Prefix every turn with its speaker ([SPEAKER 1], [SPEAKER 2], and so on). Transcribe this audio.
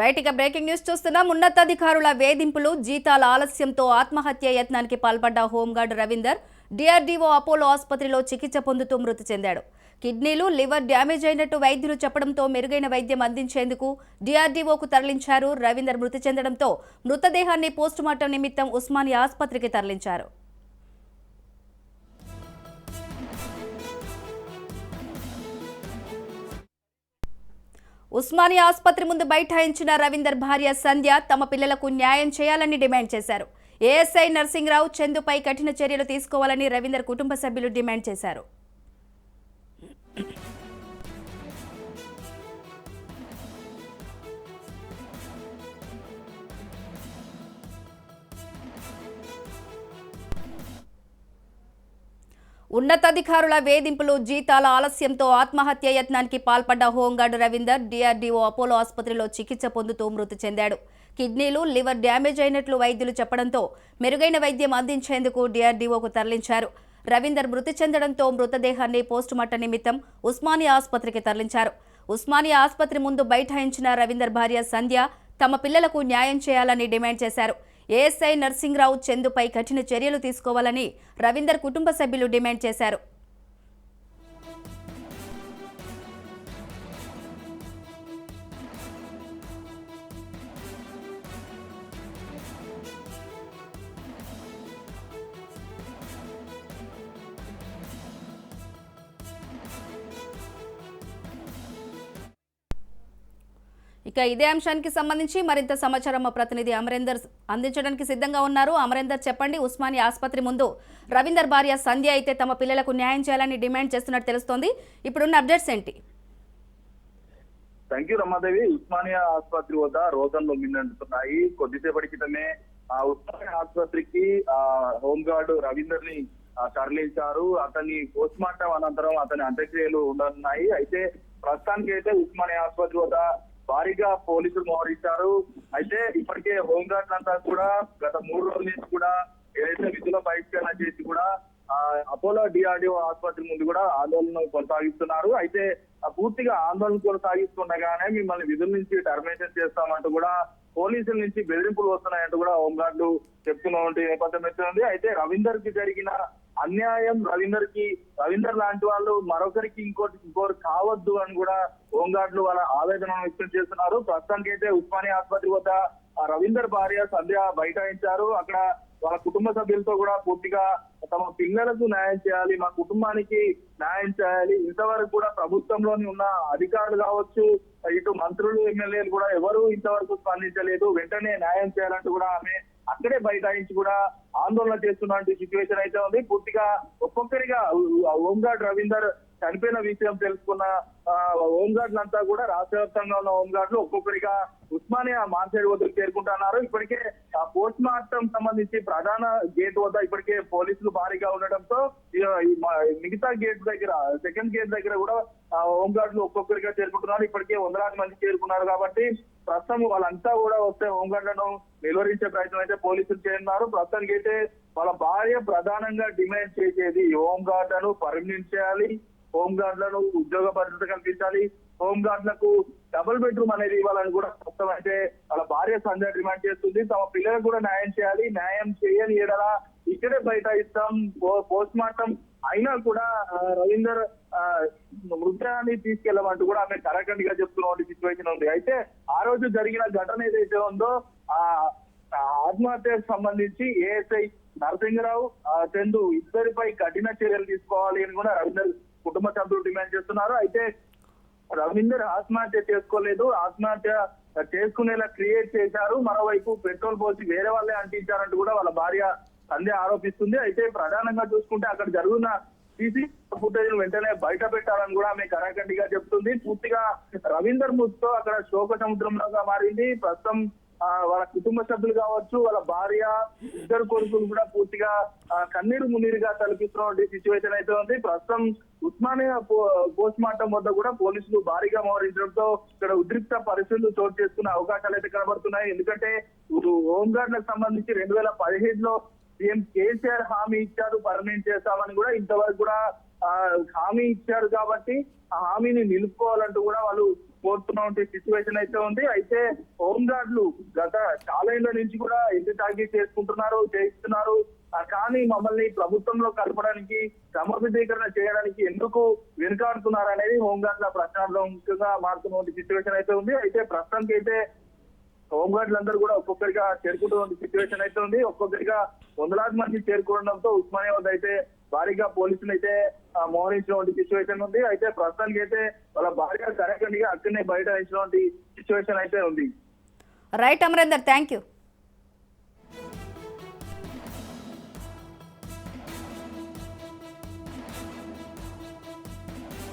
[SPEAKER 1] Right ఇక breaking news చూస్తున్నాం. ఉన్నతాధికారుల వేధింపులు జీతాల ఆలస్యంతో ఆత్మహత్య యత్నానికి పాల్పడ్డ హోంగార్డ్ రవీందర్ డిఆర్డీఓ అపోలో ఆసుపత్రిలో చికిత్స పొందుతూ మృతి చెందాడు. కిడ్నీలు లివర్ డ్యామేజ్ అయినట్టు వైద్యులు చెప్పడంతో మెరుగైన వైద్యం అందించేందుకు డిఆర్డీఓకు తరలించారు. రవీందర్ మృతి చెందడంతో మృతదేహాన్ని పోస్టుమార్టం నిమిత్తం ఉస్మానియా ఆసుపత్రికి తరలించారు. ఉస్మానియా ఆసుపత్రి ముందు బైఠాయించిన రవీందర్ భార్య సంధ్య తమ పిల్లలకు న్యాయం చేయాలని డిమాండ్ చేశారు. ఏఎస్ఐ నర్సింగ్రావు చందుపై కఠిన చర్యలు తీసుకోవాలని రవీందర్ కుటుంబ సభ్యులు డిమాండ్ చేశారు. ఉన్నతాధికారుల వేధింపులు జీతాల ఆలస్యంతో ఆత్మహత్య యత్నానికి పాల్పడ్డ హోంగార్డు రవీందర్ డిఆర్డీఓ అపోలో ఆసుపత్రిలో చికిత్స పొందుతూ మృతి చెందాడు. కిడ్నీలు లివర్ డ్యామేజ్ అయినట్లు వైద్యులు చెప్పడంతో మెరుగైన వైద్యం అందించేందుకు డిఆర్డీఓకు తరలించారు. రవీందర్ మృతి చెందడంతో మృతదేహాన్ని పోస్టుమార్టం నిమిత్తం ఉస్మానియా ఆసుపత్రికి తరలించారు. ఉస్మానియా ఆసుపత్రి ముందు బైఠాయించిన రవీందర్ భార్య సంధ్య తమ పిల్లలకు న్యాయం చేయాలని డిమాండ్ చేశారు. ఏఎస్ఐ నర్సింగ్రావు చందుపై కఠిన చర్యలు తీసుకోవాలని రవీందర్ కుటుంబ సభ్యులు డిమాండ్ చేశారు. ఇక ఇదే అంశానికి సంబంధించి మరింత సమాచారం మా ప్రతినిధి అమరేందర్ అందించడానికి సిద్ధంగా ఉన్నారు. అమరేందర్ చెప్పండి ఉస్మానియా ఆసుపత్రి ముందు రవీందర్ భార్య సంధ్య అయితే తమ పిల్లలకు న్యాయం చేయాలని డిమాండ్ చేస్తున్నట్టు తెలుస్తోంది. ఇప్పుడున్న అప్డేట్స్ ఏంటి?
[SPEAKER 2] Thank you Ramadevi. ఉస్మానియా ఆసుపత్రి వద్ద రోగంలో మిన్నంటున్నాయి. కొద్దిసేపటి క్రితమే ఆ ఉస్మానియా ఆసుపత్రికి ఆ హోంగార్డ్ రవీందర్ని తరలించారు. అతని పోస్ట్ మార్టం అనంతరం అతని అంత్యక్రియలు ఉండనున్నాయి. అయితే ప్రస్తుతానికి అయితే ఉస్మానియా ఆసుపత్రి వద్ద భారీగా పోలీసులు మోహరించారు. అయితే ఇప్పటికే హోంగార్డ్ అంతా కూడా గత మూడు రోజుల నుంచి కూడా ఏదైతే విధుల బహిష్కరణ చేసి కూడా ఆ అపోలో డిఆర్డిఓ ఆసుపత్రి ముందు కూడా ఆందోళన కొనసాగిస్తున్నారు. అయితే ఆ పూర్తిగా ఆందోళన కొనసాగిస్తుండగానే మిమ్మల్ని విధుల నుంచి టర్మినేషన్ చేస్తామంటూ కూడా పోలీసుల నుంచి బెదిరింపులు వస్తున్నాయంటూ కూడా హోంగార్డులు చెప్తున్నటువంటి నేపథ్యం అయితే ఉంది అయితే రవీందర్కి జరిగిన అన్యాయం రవీందర్కి రవీందర్ లాంటి వాళ్ళు మరొకరికి ఇంకోటి ఇంకోటి కావద్దు అని కూడా హోంగార్డులు వాళ్ళ ఆవేదన వ్యక్తం చేస్తున్నారు. ప్రస్తుతానికి అయితే ఉస్మానియా ఆసుపత్రి వద్ద ఆ రవీందర్ భార్య సంధ్య బైఠాయించారు. అక్కడ వాళ్ళ కుటుంబ సభ్యులతో కూడా పూర్తిగా తమ పిల్లలకు న్యాయం చేయాలి మా కుటుంబానికి న్యాయం చేయాలి. ఇంతవరకు కూడా ప్రభుత్వంలోని ఉన్న అధికారులు కావచ్చు ఇటు మంత్రులు ఎమ్మెల్యేలు కూడా ఎవరు ఇంతవరకు స్పందించలేదు. వెంటనే న్యాయం చేయాలంటూ కూడా ఆమె అక్కడే బైఠాయించి కూడా ఆందోళన చేస్తున్నటువంటి సిచ్యువేషన్ అయితే ఉంది. పూర్తిగా ఒక్కొక్కరిగా హోంగార్డ్ రవీందర్ చనిపోయిన విషయం తెలుసుకున్న ఆ, హోంగార్డులు అంతా కూడా రాష్ట్ర వ్యాప్తంగా ఉన్న హోంగార్డులు ఒక్కొక్కరిగా ఉస్మానియా మార్చేడు వద్దకు చేరుకుంటున్నారు. ఇప్పటికే ఆ పోస్ట్ మార్టం సంబంధించి ప్రధాన గేట్ వద్ద ఇప్పటికే పోలీసులు భారీగా ఉండడంతో ఈ- మిగతా గేట్ దగ్గర సెకండ్ గేట్ దగ్గర కూడా ఆ హోంగార్డులు ఒక్కొక్కరిగా చేరుకుంటున్నారు. ఇప్పటికే వందలాది మంది చేరుకున్నారు కాబట్టి ప్రస్తుతం వాళ్ళంతా కూడా వస్తే హోంగార్డులను నిలువరించే ప్రయత్నం అయితే పోలీసులు చేస్తున్నారు ప్రస్తుతానికి అయితే వాళ్ళ భార్య ప్రధానంగా డిమాండ్ చేసేది హోంగార్డులను పర్మినెంట్ చేయాలి హోంగార్డులను ఉద్యోగ భద్రత కల్పించాలి. హోంగార్డులకు డబుల్ బెడ్రూమ్ అనేది ఇవ్వాలని కూడా ప్రస్తుతం అయితే వాళ్ళ భార్య సంజయ్ డిమాండ్ చేస్తుంది. తమ పిల్లలకు కూడా న్యాయం చేయాలి. న్యాయం చేయని ఎడలా ఇక్కడే బయట ఇస్తాం పోస్ట్ మార్టం అయినా కూడా రవీందర్ మృతదేహాన్ని తీసుకెళ్ళమంటూ కూడా ఆమె కరకండిగా చెప్తున్న సిచ్యువేషన్ ఉంది. అయితే ఆ రోజు జరిగిన ఘటన ఏదైతే ఉందో ఆ ఆత్మహత్యకు సంబంధించి ఏఎస్ఐ నరసింహరావు చందు ఇద్దరిపై కఠిన చర్యలు తీసుకోవాలి అని కూడా రవీందర్ కుటుంబ సభ్యులు డిమాండ్ చేస్తున్నారు. అయితే రవీందర్ ఆత్మహత్య చేసుకోలేదు. ఆత్మహత్య చేసుకునేలా క్రియేట్ చేశారు. మరోవైపు పెట్రోల్ పోసి వేరే వాళ్ళే అంటించారంటూ కూడా వాళ్ళ భార్య సంధ్య ఆరోపిస్తుంది. అయితే ప్రధానంగా చూసుకుంటే అక్కడ జరుగుతున్న సీసీ ఫుటేజ్ వెంటనే బయట పెట్టాలని కూడా ఆమె కరాఖండిగా చెప్తుంది. పూర్తిగా రవీందర్ ముత్తో అక్కడ శోక సముద్రంలాగా మారింది. ప్రస్తుతం వాళ్ళ కుటుంబ సభ్యులు కావచ్చు వాళ్ళ భార్య ఇద్దరు కొడుకులు కూడా పూర్తిగా కన్నీరు మున్నీరుగా తలపిస్తున్న సిచ్యువేషన్ అయితే ఉంది. ప్రస్తుతం ఉస్మానియా పోస్ట్ మార్టం వద్ద కూడా పోలీసులు భారీగా మోహరించడంతో ఇక్కడ ఉద్రిక్త పరిస్థితులు చోటు చేసుకునే అవకాశాలు అయితే కనబడుతున్నాయి. ఎందుకంటే హోంగార్డులకు సంబంధించి రెండు వేల పదిహేడులో సీఎం కేసీఆర్ హామీ ఇచ్చారు పర్మనెంట్ చేస్తామని కూడా ఇంతవరకు కూడా హామీ ఇచ్చారు కాబట్టి ఆ హామీని నిలుపుకోవాలంటూ కూడా వాళ్ళు కోరుతున్నటువంటి సిచ్యువేషన్ అయితే ఉంది. అయితే హోంగార్డులు గత చాలా ఏళ్ళ నుంచి కూడా ఎన్ని టార్గెట్ చేసుకుంటున్నారు చేయిస్తున్నారు? కానీ మమ్మల్ని ప్రభుత్వంలో కలపడానికి క్రమబద్ధీకరణ చేయడానికి ఎందుకు వెనుకాడుతున్నారు అనేది హోంగార్డుల ప్రశ్నార్థంగా మారుతున్నటువంటి సిచ్యువేషన్ అయితే ఉంది. అయితే ప్రస్తుతానికి అయితే హోంగార్డులందరూ కూడా ఒక్కొక్కరిగా చేరుకుంటున్న సిచ్యువేషన్ అయితే ఉంది. ఒక్కొక్కరిగా వందలాది మంది చేరుకోవడంతో ఉస్మానియా వద్ద అయితే భారీగా పోలీసులు అయితే మోహరించినటువంటి సిచ్యువేషన్ ఉంది. అయితే ప్రస్తుతానికి అయితే వాళ్ళ భార్య కరెక్ట్ అక్కడనే బయట ఇచ్చినటువంటి సిచ్యువేషన్ అయితే ఉంది.
[SPEAKER 1] Right Amarender thank you